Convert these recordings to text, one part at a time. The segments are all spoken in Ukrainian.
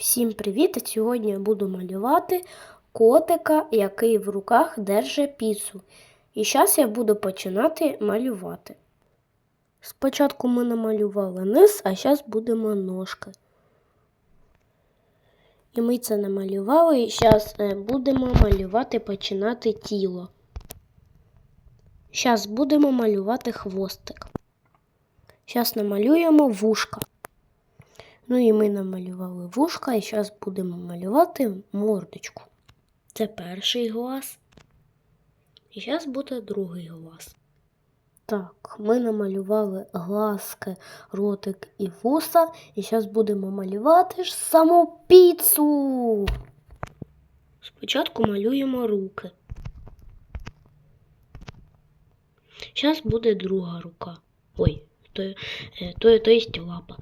Всім привіт! Сьогодні я буду малювати котика, який в руках держить піцу. І зараз я буду починати малювати. Спочатку ми намалювали низ, а зараз будемо ножки. І ми це намалювали, і зараз будемо малювати, починати тіло. Зараз будемо малювати хвостик. Зараз намалюємо вушка. Ну і ми намалювали вушка, і зараз будемо малювати мордочку. Це перший глаз. І зараз буде другий глаз. Так, ми намалювали глазки, ротик і вуса, і зараз будемо малювати ж саму піцу. Спочатку малюємо руки. Зараз буде друга рука. Ой, то, е, то, то є лапа.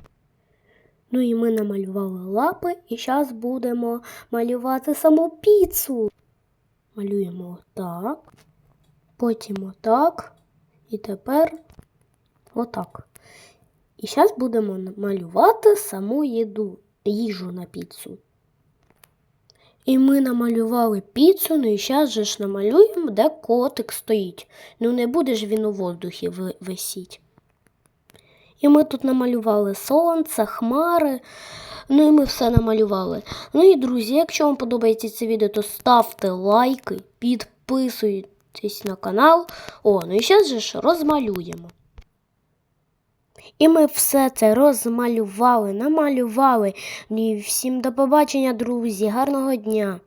Ну і ми намалювали лапи, і зараз будемо малювати саму піцу. Малюємо отак, потім отак, і тепер отак. І зараз будемо малювати саму їду, їжу на піцу. І ми намалювали піцу, ну і зараз же ж намалюємо, де котик стоїть. Ну не буде ж він у воздухі висіть. І ми тут намалювали сонце, хмари. Ну і ми все намалювали. Ну і друзі, якщо вам подобається це відео, то ставте лайки, підписуйтесь на канал. О, ну і зараз же ж розмалюємо. І ми все це розмалювали, намалювали. Ну і всім до побачення, друзі. Гарного дня!